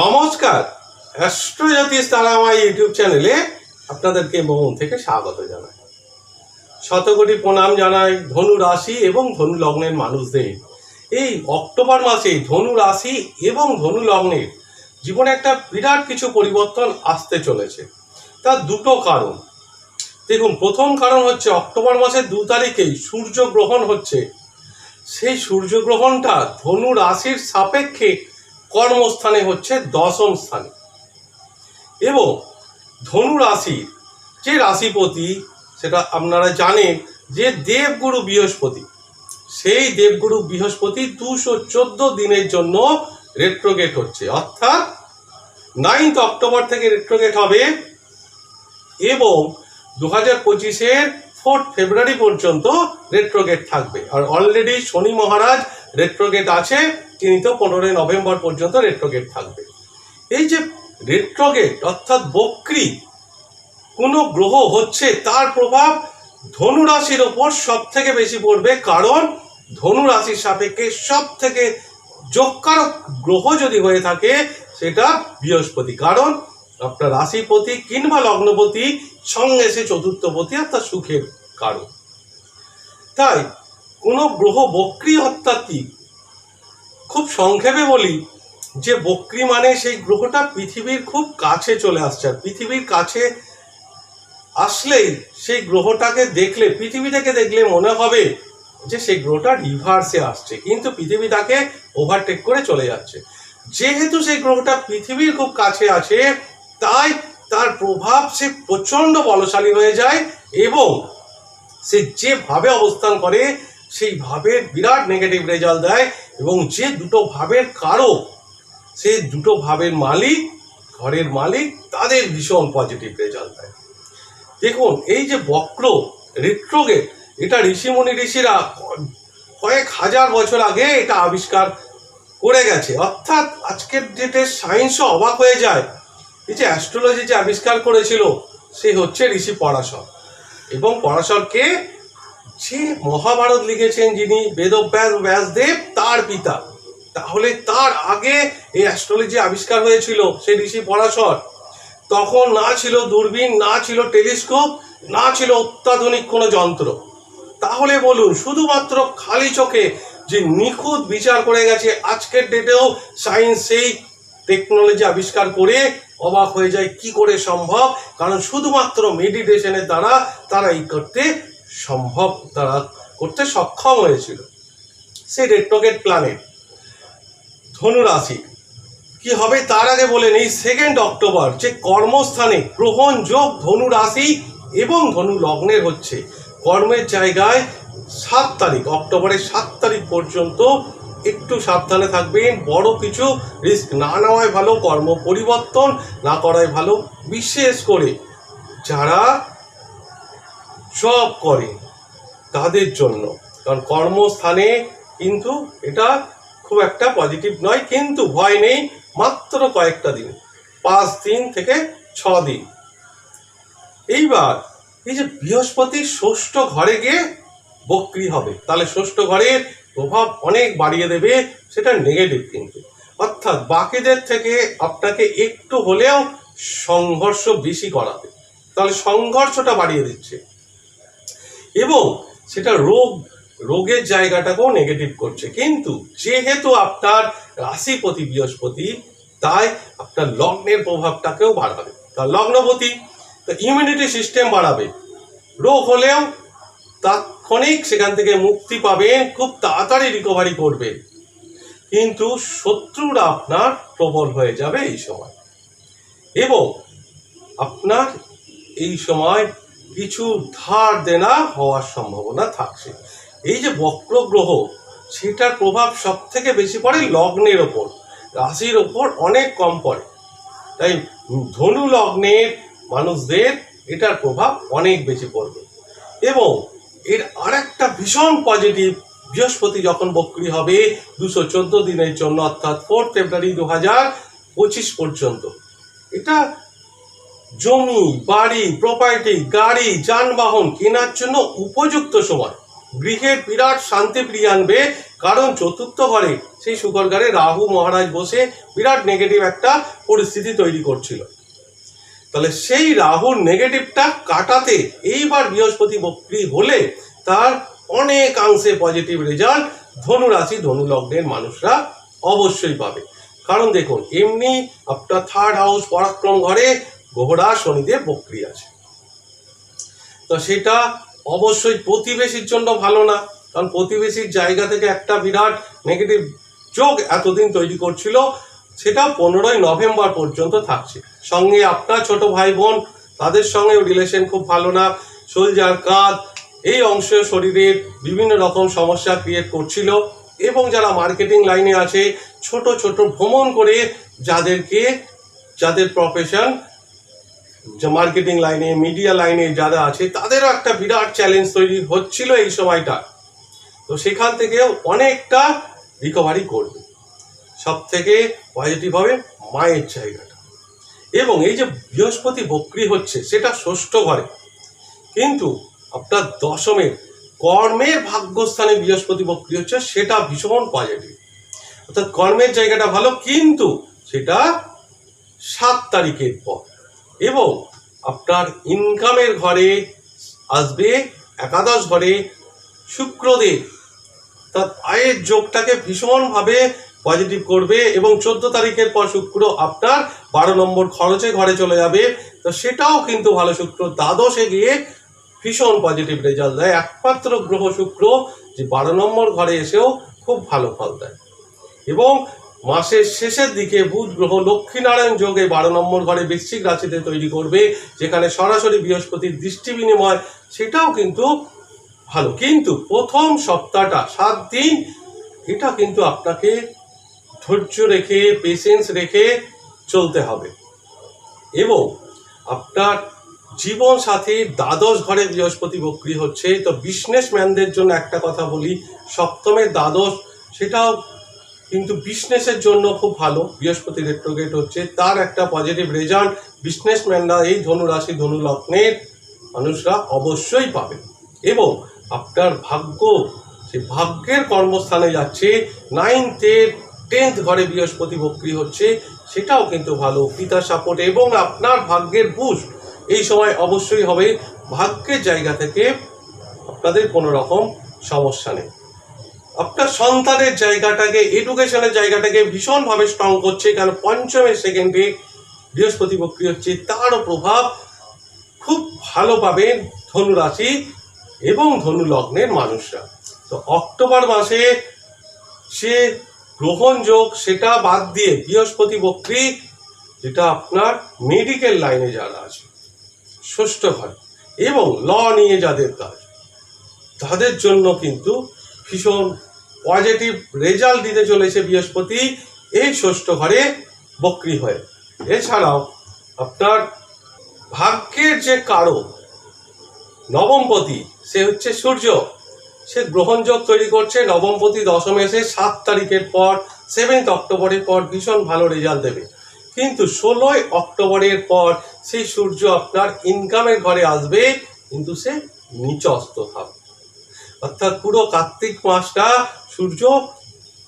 নমস্কার। অ্যাস্ট্রোজ্যোতিষ তারামাই ইউটিউব চ্যানেলে আপনাদেরকে মন থেকে স্বাগত জানাই শতকোটি প্রণাম জানাই ধনু রাশি এবং ধনু লগ্নের মানুষদের। এই অক্টোবর মাসে ধনু রাশি এবং ধনু লগ্নের জীবনে একটা বিরাট কিছু পরিবর্তন আসতে চলেছে। তার দুটো কারণ। দেখুন, প্রথম কারণ হচ্ছে অক্টোবর মাসের দু তারিখেই সূর্যগ্রহণ হচ্ছে। সেই সূর্যগ্রহণটা ধনু রাশির সাপেক্ষে কর্মস্থানে হচ্ছে দশম স্থানে। এবং ধনু রাশির যে রাশিপতি, সেটা আপনারা জানেন যে দেবগুরু বৃহস্পতি, সেই দেবগুরু বৃহস্পতি দুশো চোদ্দ দিনের জন্য রেট্রোগেট হচ্ছে। অর্থাৎ নাইন্থ অক্টোবর থেকে রেট্রোগেট হবে এবং দু হাজার পঁচিশের ফোর্থ ফেব্রুয়ারি পর্যন্ত রেট্রোগেট থাকবে। আর অলরেডি শনি মহারাজ রেট্রোগেট আছে তিনি তো পনেরোই নভেম্বর পর্যন্ত রেট্রোগেট থাকবে। এই যে রেট্রোগেট অর্থাৎ বক্রি, কোনো গ্রহ হচ্ছে, তার প্রভাব ধনুরাশির ওপর সব থেকে বেশি পড়বে, কারণ ধনু রাশির সাপেক্ষে সব থেকে যোগকারক গ্রহ যদি হয়ে থাকে, সেটা বৃহস্পতি। কারণ আপনার রাশিপতি কিংবা লগ্নপতি সঙ্গে সে চতুর্থপতি, অর্থাৎ সুখের কারণ তাই কোনো গ্রহ বক্রি অর্থাৎ খুব সংক্ষেপে বলি যে বক্রি মানে সেই গ্রহটা পৃথিবীর খুব কাছে চলে আসছে। আর পৃথিবীর কাছে আসলেই সেই গ্রহটাকে দেখলে, পৃথিবী থেকে দেখলে মনে হবে যে সেই গ্রহটা রিভার্সে আসছে। কিন্তু পৃথিবী তাকে ওভারটেক করে চলে যাচ্ছে। যেহেতু সেই গ্রহটা পৃথিবীর খুব কাছে আছে, তাই তার প্রভাব সে প্রচণ্ড বলশালী হয়ে যায় এবং সে যেভাবে অবস্থান করে সেই ভাবের বিরাট নেগেটিভ রেজাল্ট দেয় এবং যে দুটো ভাবের কারক সে দুটো ভাবের মালিক, ঘরের মালিক, তাদের ভীষণ পজিটিভ রেজাল্ট দেয়। দেখুন, এই যে বক্র রেট্রোগেট এটা ঋষিমণি ঋষিরা কয়েক হাজার বছর আগে এটা আবিষ্কার করে গেছে। অর্থাৎ আজকের ডেটে সায়েন্সও অবাক হয়ে যায়। এই যে অ্যাস্ট্রোলজি যে আবিষ্কার করেছিল, সে হচ্ছে ঋষি পরাশর। এবং পরাশরকে যে মহাভারত লিখেছেন যিনি বেদব্যাস ব্যাসদেব, তার পিতা। তাহলে তার আগে এই অ্যাস্ট্রোলজি আবিষ্কার হয়েছিল সেই ঋষি পরাশর। তখন না ছিল দূরবীন, না ছিল টেলিস্কোপ না ছিল অত্যাধুনিক কোনো যন্ত্র। তাহলে বলুন, শুধুমাত্র খালি চোখে যে নিখুঁত বিচার করে গেছে, আজকের ডেটেও সায়েন্স সেই টেকনোলজি আবিষ্কার করে অবাক হয়ে যায়, কি করে সম্ভব? কারণ শুধুমাত্র মেডিটেশনের দ্বারা তারা এই করতে সম্ভব তারা করতে সক্ষম হয়েছিল। সেই রেট্রোগেট প্ল্যানেট ধনুরাশি। কি হবে তার আগে বলে নেই সেকেন্ড অক্টোবর, যে কর্মস্থানে গ্রহণ যোগ ধনু রাশি এবং ধনু লগ্নের হচ্ছে। কর্মের জায়গায় সাত তারিখ, অক্টোবরের সাত তারিখ পর্যন্ত একটু সাবধানে থাকবেন, বড় কিছু রিস্ক না নেওয়াই ভালো, কর্ম পরিবর্তন না করাই ভালো। বিশেষ করে যারা জব করে তাদের জন্য। কারণ কর্মস্থানে কিন্তু এটা খুব একটা পজিটিভ নয়, কিন্তু ভয় নেই মাত্র কয়েকটা দিন, পাঁচ দিন থেকে ছ দিন। এইবার এই যে বৃহস্পতি ষষ্ঠ ঘরে গিয়ে বক্রি হবে, তাহলে ষষ্ঠ ঘরের প্রভাব অনেক বাড়িয়ে দেবে, সেটা নেগেটিভ কিন্তু। অর্থাৎ বাকিদের থেকে আপনাকে একটু হলেও সংঘর্ষ বেশি করাবে। তাহলে সংঘর্ষটা বাড়িয়ে দিচ্ছে। এবং সেটা রোগ, রোগের জায়গাটাকেও নেগেটিভ করছে। কিন্তু যেহেতু আপনার রাশিপতি বৃহস্পতি, তাই আপনার লগ্নের প্রভাবটাকেও বাড়াবে। তার লগ্নপতি, তো ইমিউনিটি সিস্টেম বাড়াবে। রোগ হলেও তাৎক্ষণিক সেখান থেকে মুক্তি পাবেন, খুব তাড়াতাড়ি রিকভারি করবেন। কিন্তু শত্রুরা আপনার প্রবল হয়ে যাবে এই সময়। এবং আপনার এই সময় কিছু ধার দেনা হওয়ার সম্ভাবনা থাকছে। এই যে বক্র গ্রহ সেটার প্রভাব সব থেকে বেশি পড়ে লগ্নের ওপর। রাশির ওপর অনেক কম পড়ে। তাই ধনু লগ্নের মানুষদের এটার প্রভাব অনেক বেশি পড়বে। এবং এর আরেকটা ভীষণ পজিটিভ বৃহস্পতি যখন বক্রি হবে দুশো চোদ্দ দিনের জন্য, অর্থাৎ ফোর্থ ফেব্রুয়ারি দু হাজার পঁচিশ পর্যন্ত। এটা জমি, বাড়ি প্রপার্টি গাড়ি, যানবাহন কেনার জন্য উপযুক্ত সময়। গৃহের বিরাট শান্তি ফিরিয়ে আনবে কারণ চতুর্থ ঘরে সেই শুকর ঘরে রাহু মহারাজ বসে বিরাট নেগেটিভ একটা পরিস্থিতি তৈরি করছিল। তাহলে সেই রাহুর নেগেটিভটা কাটাতে এইবার বৃহস্পতি বক্রি হলে তার অনেকাংশে পজিটিভ রেজাল্ট ধনুরাশি ধনুলগ্নের মানুষরা অবশ্যই পাবে। কারণ দেখুন, এমনি আপনার থার্ড হাউস পরাক্রম ঘরে গ্রহরা শনিদেব বক্রি আছে। তো সেটা অবশ্যই প্রতিবেশীর জন্য ভালো না, কারণ প্রতিবেশীর জায়গা থেকে একটা বিরাট নেগেটিভ যোগ এতদিন তৈরি করছিল সেটা পনেরোই নভেম্বর পর্যন্ত থাকছে। সঙ্গে আপনার ছোট ভাই বোন তাদের সঙ্গেও রিলেশন খুব ভালো না। সোলজার কাঁধ, এই অংশ শরীরের বিভিন্ন রকম সমস্যা ক্রিয়েট করছিল এবং যারা মার্কেটিং লাইনে আছে, ছোট ছোট ভ্রমণ করে যাদেরকে, যাদের প্রফেশন মার্কেটিং লাইনে মিডিয়া লাইনে যারা আছে, তাদেরও একটা বিরাট চ্যালেঞ্জ তৈরি হচ্ছিল এই সময়টা। তো সেখান থেকে অনেকটা রিকভারি করবে। সব থেকে পজিটিভ হবে মায়ের জায়গাটা। এবং এই যে বৃহস্পতি বক্রি হচ্ছে, সেটা ষষ্ঠ ঘরে। কিন্তু আপনার দশমের কর্মের ভাগ্যস্থানে বৃহস্পতি বক্রি হচ্ছে, সেটা ভীষণ পজিটিভ অর্থাৎ কর্মের জায়গাটা ভালো, কিন্তু সেটা সাত তারিখের পর। এবং আপনার ইনকামের ঘরে আসবে, একাদশ ঘরে শুক্রদেব। তার আয়ের যোগটাকে ভীষণভাবে পজিটিভ করবে এবং চোদ্দ তারিখের পর শুক্র আপনার বারো নম্বর খরচে ঘরে চলে যাবে। তো সেটাও কিন্তু ভালো শুক্র, দ্বাদশে গিয়ে ভীষণ পজিটিভ রেজাল্ট দেয়। একমাত্র গ্রহ শুক্র যে বারো নম্বর ঘরে এসেও খুব ভালো ফল দেয়। এবং মাসের শেষের দিকে বুধ গ্রহ লক্ষ্মীনারায়ণ যোগে বারো নম্বর ঘরে বৃশ্চিক রাশিতে তৈরি করবে, যেখানে সরাসরি বৃহস্পতির দৃষ্টি বিনিময়, সেটাও কিন্তু ভালো। কিন্তু প্রথম সপ্তাহটা, সাত দিন, এটা কিন্তু আপনাকে ধৈর্য রেখে পেশেন্স রেখে চলতে হবে। এবং আপনার জীবন সাথী দ্বাদশ ঘরে বৃহস্পতি বক্রি হচ্ছে। তো বিজনেসম্যানদের জন্য একটা কথা বলি সপ্তমের দ্বাদশ, সেটাও কিন্তু বিজনেসের জন্য খুব ভালো। বৃহস্পতি রেট্রোগেট হচ্ছে, তার একটা পজিটিভ রেজাল্ট বিজনেসম্যানরা এই ধনু রাশি, ধনু লগ্নের মানুষরা অবশ্যই পাবে। এবং আপনার ভাগ্য সে ভাগ্যের কর্মস্থানে যাচ্ছে নাইনথের টেন্থ ঘরে বৃহস্পতি বক্রি হচ্ছে, সেটাও কিন্তু ভালো, পিতা সাপোর্ট এবং আপনার ভাগ্যের বুস্ট এই সময় অবশ্যই হবে। ভাগ্যের জায়গা থেকে আপনাদের কোনো রকম সমস্যা নেই। আপনার সন্তানের জায়গাটাকে এডুকেশনের জায়গাটাকে ভীষণভাবে স্ট্রং করছে। কারণ পঞ্চমের সেকেন্ডে বৃহস্পতি বক্রি হচ্ছে, তারও প্রভাব খুব ভালো পাবেন ধনু রাশি এবং ধনু লগ্নের মানুষরা। তো অক্টোবর মাসে সে গ্রহণযোগ সেটা বাদ দিয়ে বৃহস্পতি বক্রি, যেটা আপনার মেডিকেল লাইনে যারা আছে, ষষ্ঠ ঘর এবং ল নিয়ে যাদের কাজ, তাদের জন্য কিন্তু ভীষণ পজিটিভ রেজাল্ট দিতে চলেছে বৃহস্পতি, এই ষষ্ঠ ঘরে বক্রি হয়ে। এছাড়াও আপনার ভাগ্যের যে কারও নবমপতি সে হচ্ছে সূর্য। সে গ্রহণযোগ তৈরি করছে নবমপতি দশমে এসে সাত তারিখের পর সেভেন্থ অক্টোবরের পর ভীষণ ভালো রেজাল্ট দেবে। কিন্তু ষোলোই অক্টোবরের পর সেই সূর্য আপনার ইনকামের ঘরে আসবে, কিন্তু সে নিচস্ত থাকবে। অর্থাৎ পুরো কার্তিক মাসটা সূর্য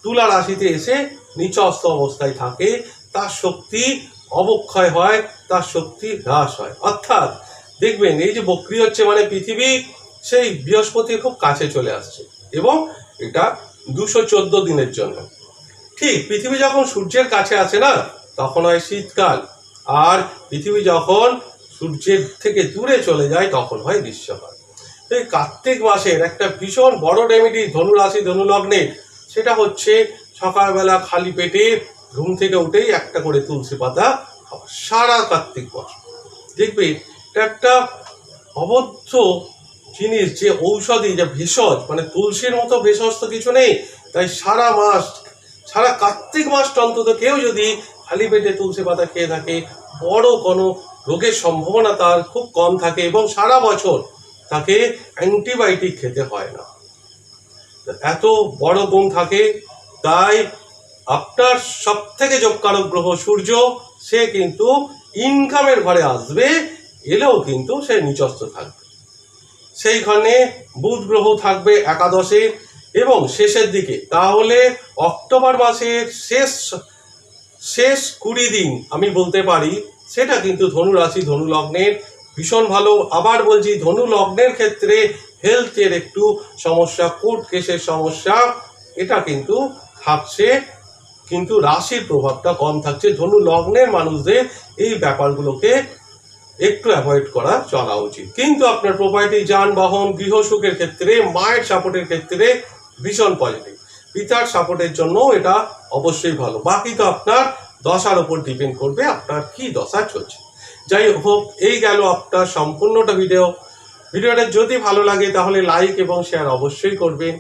তুলা রাশিতে এসে নিচস্ত অবস্থায় থাকে, তার শক্তি অবক্ষয় হয়, তার শক্তি হ্রাস হয়। অর্থাৎ দেখবেন, এই যে বক্রি হচ্ছে মানে পৃথিবী, সেই বৃহস্পতির খুব কাছে চলে আসছে এবং এটা দুশো চোদ্দ দিনের জন্য। ঠিক, পৃথিবী যখন সূর্যের কাছে আছে না, তখন হয় শীতকাল। আর পৃথিবী যখন সূর্যের থেকে দূরে চলে যায়, তখন হয় গ্রীষ্মকাল। এই কার্তিক মাসের একটা ভীষণ বড় রেমেডি ধনুরাশি, ধনুলগ্নে। সেটা হচ্ছে সকালবেলা খালি পেটে ঘুম থেকে উঠেই একটা করে তুলসী পাতা খাওয়া। সারা কার্তিক মাস। দেখবে, এটা একটা অবদ্ধ জিনিস যে ঔষধি, যে ভেষজ মানে তুলসীর মতো ভেষজ তো কিছু নেই, তাই সারা মাস, সারা কার্তিক মাসটা অন্তত কেউ যদি খালি পেটে তুলসী পাতা খেয়ে থাকে, বড় কোনো রোগের সম্ভাবনা তার খুব কম থাকে এবং সারা বছর তাকে অ্যান্টিবায়োটিক খেতে হয় না। এত বড় গুণ থাকে, তাই আপনার সব থেকে যোগকারক গ্রহ সূর্য, সে কিন্তু ইনকামের ঘরে আসবে, এলেও কিন্তু সে নিচস্ত থাকবে। সেইখানে বুধ গ্রহ থাকবে একাদশে এবং শেষের দিকে। তাহলে অক্টোবর মাসের শেষ শেষ কুড়ি দিন, আমি বলতে পারি, সেটা কিন্তু ধনু রাশি ধনু লগ্নের ভীষণ ভালো। আবার বলছি, ধনু লগ্নের ক্ষেত্রে হেলথের একটু সমস্যা কোর্ট কেসের সমস্যা, এটা কিন্তু থাকছে। কিন্তু রাশির প্রভাবটা কম থাকছে। ধনু লগ্নের মানুষদের এই ব্যাপারগুলোকে একটু অ্যাভয়েড করা চলা উচিত। কিন্তু আপনার প্রপার্টি যানবাহন গৃহসুখের ক্ষেত্রে, মায়ের সাপোর্টের ক্ষেত্রে ভীষণ পজিটিভ পিতার সাপোর্টের জন্য এটা অবশ্যই ভালো। বাকি তো আপনার দশার উপর ডিপেন্ড করবে, আপনার কি দশা চলছে। যাই হোক এই গেল আপনার সম্পূর্ণটা ভিডিও ভিডিওটা যদি ভালো লাগে তাহলে লাইক এবং শেয়ার অবশ্যই করবেন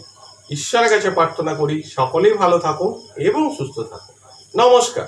ঈশ্বরের কাছে প্রার্থনা করি, সকলেই ভালো থাকুন এবং সুস্থ থাকুন। নমস্কার।